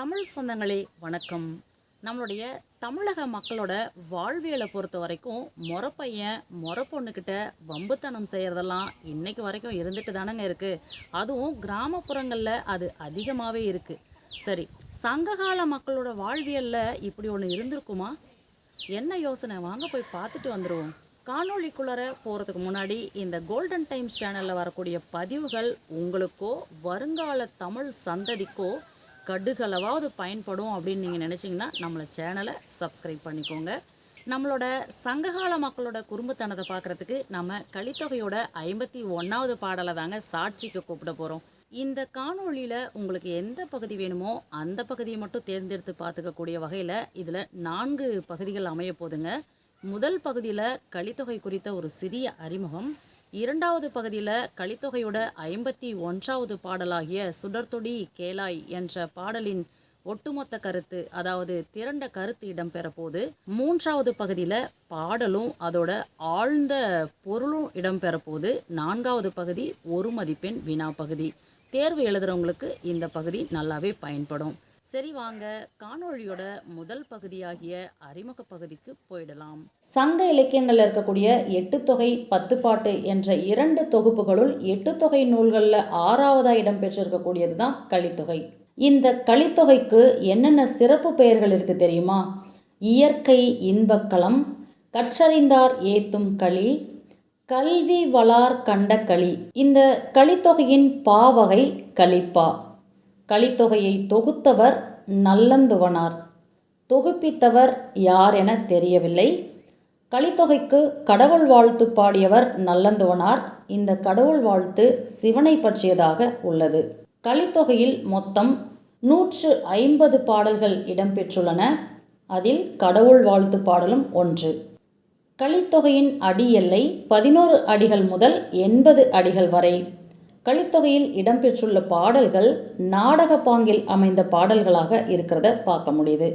தமிழ் சொந்தங்களே வணக்கம். நம்மளுடைய தமிழக மக்களோட வாழ்வியலை பொறுத்த வரைக்கும் முறப்பையன் முறை பொண்ணுக்கிட்ட வம்புத்தனம் செய்கிறதெல்லாம் இன்றைக்கு வரைக்கும் இருந்துட்டு தானங்க இருக்குது அதுவும் கிராமப்புறங்களில் அது அதிகமாகவே இருக்குது சரி சங்ககால மக்களோட வாழ்வியலில் இப்படி ஒன்று இருந்திருக்குமா? என்ன யோசனை? வாங்க போய் பார்த்துட்டு வந்துடுவோம் காணொளிக்குள்ளர போகிறதுக்கு முன்னாடி இந்த கோல்டன் டைம்ஸ் சேனலில் வரக்கூடிய பதிவுகள் உங்களுக்கோ வருங்கால தமிழ் சந்ததிக்கோ கடுகளவாவது பயன்படும் அப்படின்னு நீங்கள் நினச்சிங்கன்னா நம்மளை சேனலை சப்ஸ்கிரைப் பண்ணிக்கோங்க. நம்மளோட சங்ககால மக்களோட குறும்புத்தனத்தை பார்க்குறதுக்கு நம்ம கலித்தொகையோட ஐம்பத்தி ஒன்றாவது பாடலை தாங்க சாட்சிக்கு கூப்பிட போகிறோம் இந்த காணொளியில் உங்களுக்கு எந்த பகுதி வேணுமோ அந்த பகுதியை மட்டும் தேர்ந்தெடுத்து பார்த்துக்கக்கூடிய வகையில் இதில் நான்கு பகுதிகள் அமைய போதுங்க முதல் பகுதியில் கலித்தொகை குறித்த ஒரு சிறிய அறிமுகம். இரண்டாவது பகுதியில் கலித்தொகையோட ஐம்பத்தி ஒன்றாவது பாடலாகிய சுடர்தொடி கேலாய் என்ற பாடலின் ஒட்டுமொத்த கருத்து அதாவது திரண்ட கருத்து இடம்பெறப்போது மூன்றாவது பகுதியில் பாடலும் அதோட ஆழ்ந்த பொருளும் இடம்பெறப்போது நான்காவது பகுதி ஒரு மதிப்பெண் வினா பகுதி. தேர்வு எழுதுகிறவங்களுக்கு இந்த பகுதி நல்லாவே பயன்படும். சரி வாங்க காணொளியோட முதல் பகுதியாகிய அறிமுக பகுதிக்கு போயிடலாம். சங்க இலக்கியங்களில் இருக்கக்கூடிய எட்டு தொகை பத்து பாட்டு என்ற இரண்டு தொகுப்புகளுள் எட்டு தொகை நூல்களில் ஆறாவதாக இடம்பெற்றிருக்கக்கூடியது தான் கலித்தொகை. இந்த கலித்தொகைக்கு என்னென்ன சிறப்பு பெயர்கள் இருக்கு தெரியுமா? இயற்கை இன்பக்களம் கற்றறிந்தார் ஏத்தும் களி கல்வி வளார் கண்ட களி. இந்த களித்தொகையின் பாவகை கலிப்பா. கலித்தொகையை தொகுத்தவர் நல்லந்துவனார். தொகுப்பித்தவர் யார் என தெரியவில்லை. கலித்தொகைக்கு கடவுள் வாழ்த்து பாடியவர் நல்லந்துவனார். இந்த கடவுள் வாழ்த்து சிவனை பற்றியதாக உள்ளது. கலித்தொகையில் மொத்தம் நூற்று ஐம்பது பாடல்கள் இடம்பெற்றுள்ளன. அதில் கடவுள் வாழ்த்து பாடலும் ஒன்று. கலித்தொகையின் அடி எல்லை பதினோரு அடிகள் முதல் எண்பது அடிகள் வரை. கலித்தொகையில் இடம்பெற்றுள்ள பாடல்கள் நாடக பாங்கில் அமைந்த பாடல்களாக இருக்கிறத பார்க்க முடியுது.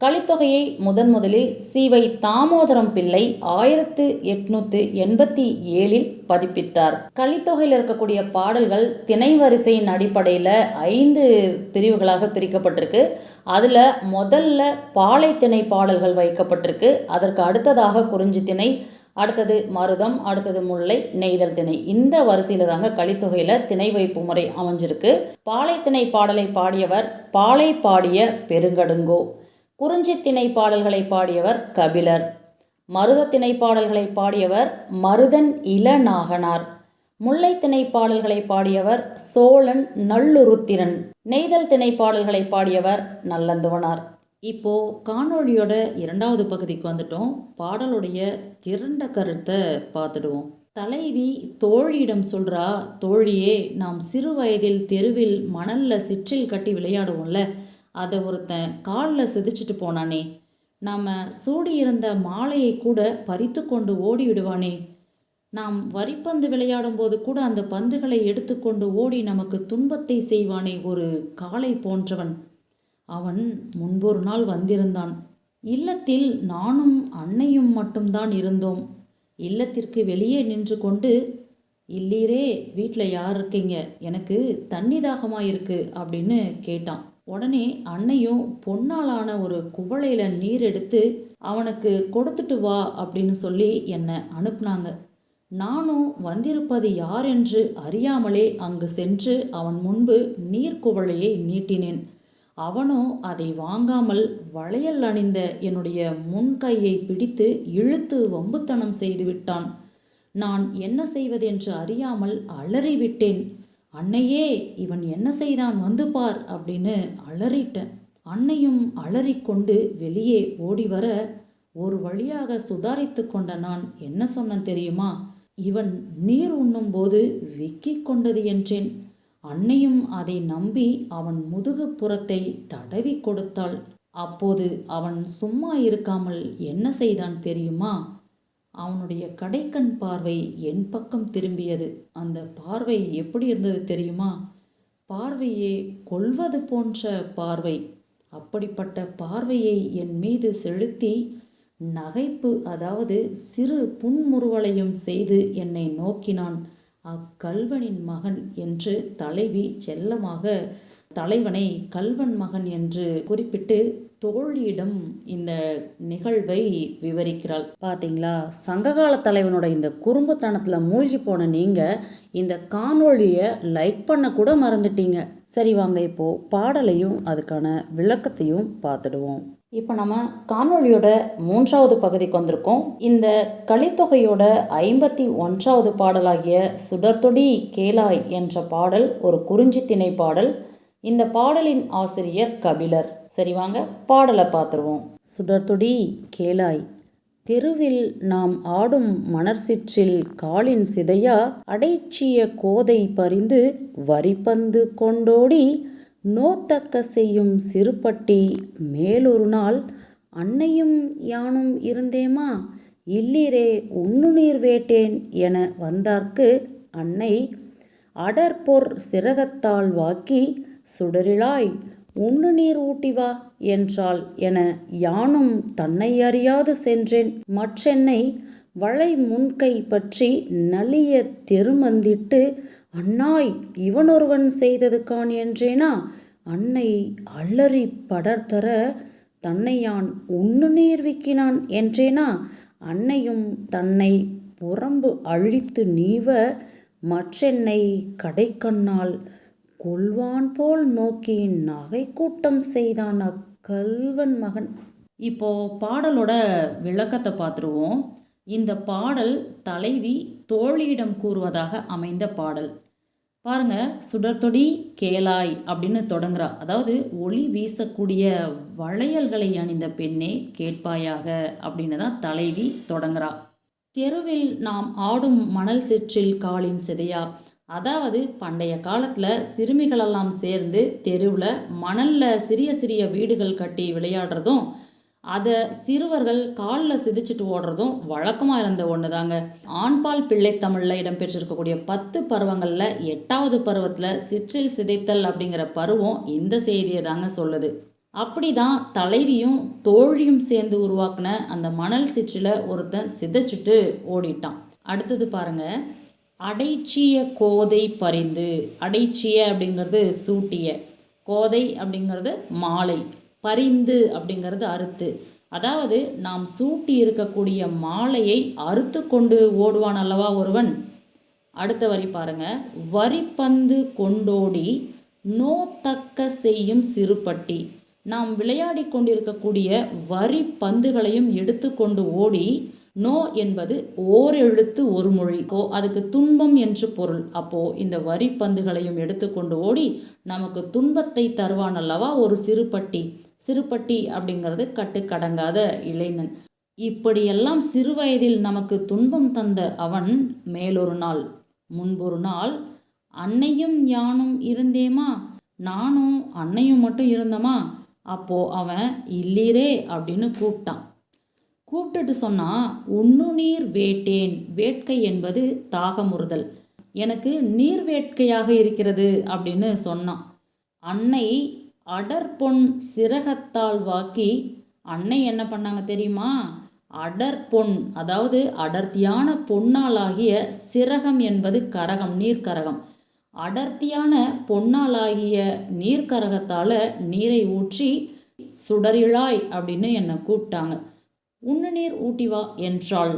கலித்தொகையை முதன் முதலில் சிவை தாமோதரம் பிள்ளை ஆயிரத்து எட்நூத்து எண்பத்தி ஏழில் பதிப்பித்தார். கலித்தொகையில் இருக்கக்கூடிய பாடல்கள் திணை வரிசையின் அடிப்படையில் ஐந்து பிரிவுகளாக பிரிக்கப்பட்டிருக்கு. அதில் முதல்ல பாலை திணை பாடல்கள் வைக்கப்பட்டிருக்கு. அதற்கு அடுத்ததாக குறிஞ்சி திணை அடுத்தது மருதம் அடுத்தது முல்லை நெய்தல் திணை. இந்த வரிசையில் தாங்க கலித்தொகையில் திணை வைப்பு முறை அமைஞ்சிருக்கு. பாலைத்திணை பாடலை பாடியவர் பாலை பாடிய பெருங்கடுங்கோ. குறிஞ்சி திணை பாடல்களை பாடியவர் கபிலர். மருத திணை பாடல்களை பாடியவர் மருதன் இளநாகனார். முல்லை திணை பாடல்களை பாடியவர் சோழன் நல்லுருத்திரன். நெய்தல் திணை பாடல்களை பாடியவர் நல்லந்துவனார். இப்போ காணொளியோட இரண்டாவது பகுதிக்கு வந்துட்டோம். பாடலுடைய திரண்ட கருத்தை பார்த்துடுவோம். தலைவி தோழியிடம் சொல்கிறா தோழியே நாம் சிறு வயதில் தெருவில் மணலில் சிற்றில் கட்டி விளையாடுவோம்ல. அதை ஒருத்தன் காலில் சிதிச்சிட்டு போனானே. நாம் சூடியிருந்த மாலையை கூட பறித்து கொண்டு ஓடி விடுவானே. நாம் வரிப்பந்து விளையாடும் போது கூட அந்த பந்துகளை எடுத்துக்கொண்டு ஓடி நமக்கு துன்பத்தை செய்வானே ஒரு காளை போன்றவன். அவன் முன்பொரு நாள் வந்திருந்தான். இல்லத்தில் நானும் அன்னையும் மட்டும்தான் இருந்தோம். இல்லத்திற்கு வெளியே நின்று கொண்டு இல்லீரே வீட்டில் யார் இருக்கீங்க? எனக்கு தண்ணி தாகமாக இருக்குது அப்படின்னு கேட்டான். உடனே அன்னையும் பொன்னாலான ஒரு குவளையில் நீர் எடுத்து அவனுக்கு கொடுத்துட்டு வா அப்படின்னு சொல்லி என்னை அனுப்புனாங்க. நானும் வந்திருப்பது யார் என்று அறியாமலே அங்கு சென்று அவன் முன்பு நீர்க்குவளையை நீட்டினேன். அவனோ அதை வாங்காமல் வளையல் அணிந்த என்னுடைய முன்கையை பிடித்து இழுத்து வம்புத்தனம் செய்து விட்டான். நான் என்ன செய்வதென்று அறியாமல் அலறிவிட்டேன் அன்னையே இவன் என்ன செய்தான் வந்து பார் அப்படின்னு அலறிட்டேன். அன்னையும் அலறிக்கொண்டு வெளியே ஓடி வர ஒரு வழியாக சுதாரித்து கொண்ட நான் என்ன சொன்னேன் தெரியுமா? இவன் நீர் உண்ணும்போது விக்கிக் கொண்டது என்றேன். அன்னையும் அதை நம்பி அவன் முதுகு புறத்தை தடவி கொடுத்தாள். அப்போது அவன் சும்மா இருக்காமல் என்ன செய்தான் தெரியுமா? அவனுடைய கடைக்கண் பார்வை என் பக்கம் திரும்பியது. அந்த பார்வை எப்படி இருந்தது தெரியுமா? பார்வையே கொள்வது போன்ற பார்வை. அப்படிப்பட்ட பார்வையை என் மீது செலுத்தி நகைப்பு அதாவது சிறு புன்முறுவலையும் செய்து என்னை நோக்கினான். அக்கல்வனின் மகன் என்று தலைவி செல்லமாக தலைவனை கல்வன் மகன் என்று குறிப்பிட்டு தோழியிடம் இந்த நிகழ்வை விவரிக்கிறாள். பார்த்தீங்களா சங்ககால தலைவனோட இந்த குறும்புத்தனத்தில் மூழ்கி போன நீங்கள் இந்த காணொளியை லைக் பண்ண கூட மறந்துட்டீங்க. சரி வாங்க இப்போது பாடலையும் அதுக்கான விளக்கத்தையும் பார்த்துடுவோம். இப்போ நம்ம காணொளியோட மூன்றாவது பகுதிக்கு வந்திருக்கோம். இந்த கலித்தொகையோட ஐம்பத்தி ஒன்றாவது பாடலாகிய சுடர்தொடி கேளாய் என்ற பாடல் ஒரு குறிஞ்சி திணை பாடல். இந்த பாடலின் ஆசிரியர் கபிலர். சரி வாங்க பாடலை பார்த்துருவோம். சுடர்தொடி கேளாய் தெருவில் நாம் ஆடும் மணற்சிற்றில் காலின் சிதையா அடைச்சிய கோதை பறிந்து வரிப்பந்து கொண்டோடி நோத்தக்க செய்யும் சிறுபட்டி மேலொரு நாள் அன்னையும் யானும் இருந்தேமா? இல்லீரே உண்ணுநீர் வேட்டேன் என வந்தார்க்கு அன்னை. அடற்பொர் சிறகத்தால் வாக்கி சுடரிலாய் உண்ணு நீர் ஊட்டி வா என்றாள் என யானும் தன்னை அறியாது சென்றேன். மற்றென்னை வளை முன்கை பற்றி நலிய தெருமந்திட்டு அண்ணாய் இவனொருவன் செய்தது கான் என்றேனா? அன்னை அல்லறி படர்தர தன்னை யான் உண்ணு நீர் விக்கினான் என்றேனா? அன்னையும் தன்னை புறம்பு அழித்து நீவ மற்றென்னை கடைக்கண்ணால் கொள்வான் போல் நோக்கி நகை கூட்டம் செய்தான் அக்கல்வன் மகன். இப்போ பாடலோட விளக்கத்தை பார்த்துருவோம். இந்த பாடல் தலைவி தோழியிடம் கூறுவதாக அமைந்த பாடல். பாருங்க சுடர்தொடி கேளாய் அப்படின்னு தொடங்குறா. அதாவது ஒளி வீசக்கூடிய வளையல்களை அணிந்த பெண்ணே கேட்பாயாக அப்படின்னு தான் தலைவி தொடங்குறா. தெருவில் நாம் ஆடும் மணல் சிற்றில் காலின் சிதையா? அதாவது பண்டைய காலத்தில் சிறுமிகளெல்லாம் சேர்ந்து தெருவில் மணலில் சிறிய சிறிய வீடுகள் கட்டி விளையாடுறதும் அதை சிறுவர்கள் காலில் சிதிச்சிட்டு ஓடுறதும் வழக்கமாக இருந்த ஒன்று தாங்க ஆண்பால் பிள்ளை தமிழில் இடம்பெற்றிருக்கக்கூடிய பத்து பருவங்களில் எட்டாவது பருவத்தில் சிற்றில் சிதைத்தல் அப்படிங்கிற பருவம் இந்த செய்தியை தாங்க சொல்லுது. அப்படி தான் தலைவியும் தோழியும் சேர்ந்து உருவாக்குன அந்த மணல் சிற்றில் ஒருத்தன் சிதைச்சிட்டு ஓடிட்டான். அடுத்தது பாருங்க. அடைச்சிய கோதை பறிந்து அடைச்சிய அப்படிங்கிறது சூட்டிய கோதை அப்படிங்கிறது மாலை. பரிந்து அப்படிங்கிறது அறுத்து. அதாவது நாம் சூட்டி இருக்கக்கூடிய மாலையை அறுத்து கொண்டு ஓடுவான் அல்லவா ஒருவன்? அடுத்த வரி பாருங்க. வரிப்பந்து கொண்டோடி நோத்தக்க செய்யும் சிறுபட்டி. நாம் விளையாடி கொண்டிருக்கக்கூடிய வரி பந்துகளையும் எடுத்துக்கொண்டு ஓடி நோ என்பது ஓர் எழுத்து ஒரு மொழி. அப்போ அதுக்கு துன்பம் என்று பொருள். அப்போ இந்த வரி பந்துகளையும் எடுத்துக்கொண்டு ஓடி நமக்கு துன்பத்தை தருவான் அல்லவா ஒரு சிறுபட்டி. சிறுபட்டி அப்படிங்கிறது கட்டுக்கடங்காத இளைஞன். இப்படியெல்லாம் சிறுவயதில் நமக்கு துன்பம் தந்த அவன் மேலொரு நாள் முன்பொரு நாள். அன்னையும் யானும் இருந்தேமா? நானும் அன்னையும் மட்டும் இருந்தோமா? அப்போ அவன் இல்லீரே அப்படின்னு கூப்பிட்டான். கூப்பிட்டுட்டு சொன்னான் உண்ணு நீர் வேட்டேன். வேட்கை என்பது தாகமுறுதல். எனக்கு நீர் வேட்கையாக இருக்கிறது அப்படின்னு சொன்னான். அன்னை அடற்பொன் சிறகத்தால் வாக்கி அன்னை என்ன பண்ணாங்க தெரியுமா? அடற்பொன் அதாவது அடர்த்தியான பொன்னாலாகிய சிறகம் என்பது கரகம் நீர்க்கரகம். அடர்த்தியான பொன்னாலாகிய நீர்க்கரகத்தால் நீரை ஊற்றி சுடரிழாய் அப்படின்னு என்னை கூப்பிட்டாங்க. உண்ணு நீர் ஊட்டி வா என்றாள்.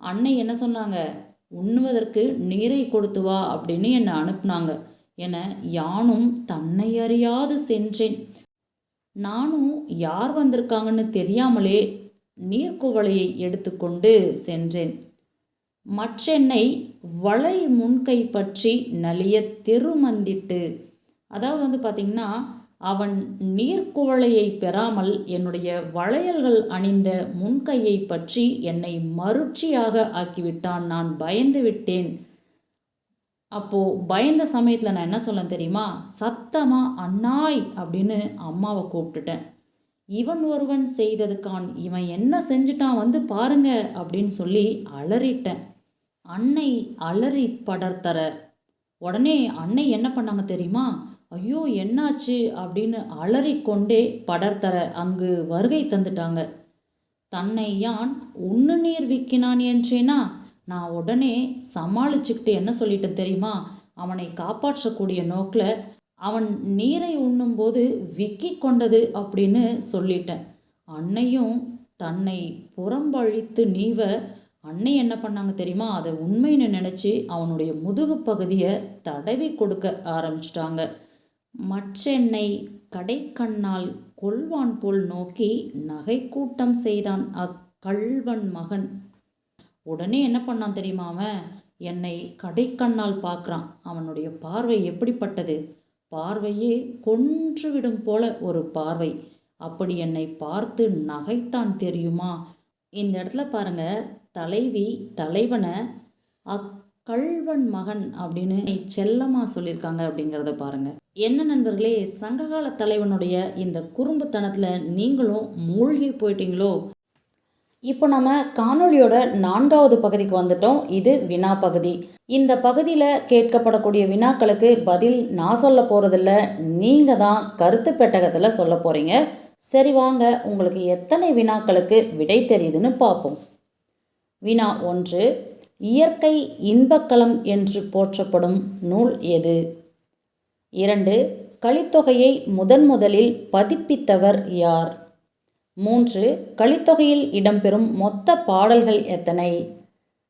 அன்னை என்ன சொன்னாங்க? உண்ணுவதற்கு நீரை கொடுத்து வா அப்படின்னு என்னை அனுப்புனாங்க. என யானும் தன்னை அறியாது சென்றேன். நானும் யார் வந்திருக்காங்கன்னு தெரியாமலே நீர்க்குவளையை எடுத்துக்கொண்டு சென்றேன். மற்றென்னை வளை முன்கை பற்றி நலிய தெருமந்திட்டு அதாவது வந்து பார்த்திங்கன்னா அவன் நீர்க்குவளையை பெறாமல் என்னுடைய வளையல்கள் அணிந்த முன்கையை பற்றி என்னை மருட்சியாக ஆக்கிவிட்டான். நான் பயந்து விட்டேன். அப்போது பயந்த சமயத்தில் நான் என்ன சொல்ல தெரியுமா? சத்தமாக அண்ணாய் அப்படின்னு அம்மாவை கூப்பிட்டுட்டேன். இவன் ஒருவன் செய்ததுக்கான் இவன் என்ன செஞ்சுட்டான் வந்து பாருங்க அப்படின்னு சொல்லி அலறிட்டேன். அன்னை அலறி படர்த்தர உடனே அன்னை என்ன பண்ணாங்க தெரியுமா? ஐயோ என்னாச்சு? அப்படின்னு அலறிக்கொண்டே படர்த்தர அங்கு வருகை தந்துட்டாங்க. தன்னை யான் உண்ணு நீர் விக்கினான் என்றேனா? நான் உடனே சமாளிச்சுக்கிட்டு என்ன சொல்லிட்டேன் தெரியுமா? அவனை காப்பாற்றக்கூடிய நோக்கில் அவன் நீரை உண்ணும்போது விக்கி கொண்டது அப்படின்னு சொல்லிட்டேன். அன்னையும் தன்னை புறம்பழித்து நீவ அன்னை என்ன பண்ணாங்க தெரியுமா? அதை உண்மைன்னு நினச்சி அவனுடைய முதுகு பகுதியை தடவி கொடுக்க ஆரம்பிச்சிட்டாங்க. மற்றென்னை கடைக்கண்ணால் கொள்வான் போல் நோக்கி நகைக்கூட்டம் செய்தான் அக்கள்வன் மகன். உடனே என்ன பண்ணான் தெரியுமா அவன்? என்னை கடைக்கண்ணால் பார்க்குறான். அவனுடைய பார்வை எப்படிப்பட்டது? பார்வையே கொன்றுவிடும் போல ஒரு பார்வை. அப்படி என்னை பார்த்து நகைத்தான் தெரியுமா? இந்த இடத்துல பாருங்க தலைவி தலைவனை அக்கள்வன் மகன் அப்படின்னு செல்லமா சொல்லியிருக்காங்க அப்படிங்கிறத பாருங்க. என்ன நண்பர்களே சங்ககால தலைவனுடைய இந்த குறும்புத்தனத்தில் நீங்களும் மூழ்கி போயிட்டீங்களோ? இப்போ நம்ம காணொளியோட நான்காவது பகுதிக்கு வந்துட்டோம். இது வினா பகுதி. இந்த பகுதியில் கேட்கப்படக்கூடிய வினாக்களுக்கு பதில் நான் சொல்ல போகிறதில்ல நீங்கள் தான் கருத்து பெட்டகத்தில் சொல்ல போகிறீங்க சரி வாங்க உங்களுக்கு எத்தனை வினாக்களுக்கு விடை தெரியுதுன்னு பார்ப்போம். வினா ஒன்று இயற்கை இன்பக்களம் என்று போற்றப்படும் நூல் எது? இரண்டு கலித்தொகையை முதன் முதலில் பதிப்பித்தவர் யார்? மூன்று கலித்தொகையில் இடம்பெறும் மொத்த பாடல்கள் எத்தனை?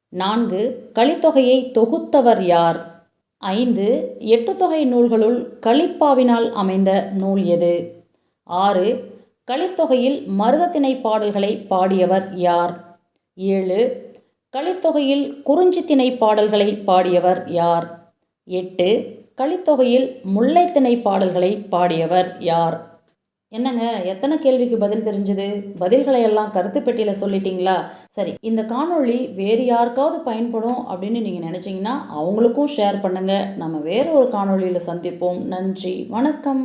நான்கு கலித்தொகையை தொகுத்தவர் யார்? ஐந்து எட்டுத்தொகை நூல்களுள் கலிப்பாவினால் அமைந்த நூல் எது? ஆறு கலித்தொகையில் மருதத்திணை பாடல்களை பாடியவர் யார்? ஏழு கலித்தொகையில் குறிஞ்சித்திணை பாடல்களை பாடியவர் யார்? எட்டு கலித்தொகையில் முல்லைத்திணை பாடல்களை பாடியவர் யார்? என்னங்க எத்தனை கேள்விக்கு பதில் தெரிஞ்சது? பதில்களை எல்லாம் கருத்து பெட்டியில் சொல்லிட்டீங்களா? சரி இந்த காணொளி வேறு யாருக்காவது பயன்படும் அப்படின்னு நீங்கள் நினச்சிங்கன்னா அவங்களுக்கும் ஷேர் பண்ணுங்கள் நம்ம வேறு ஒரு காணொளியில் சந்திப்போம். நன்றி வணக்கம்.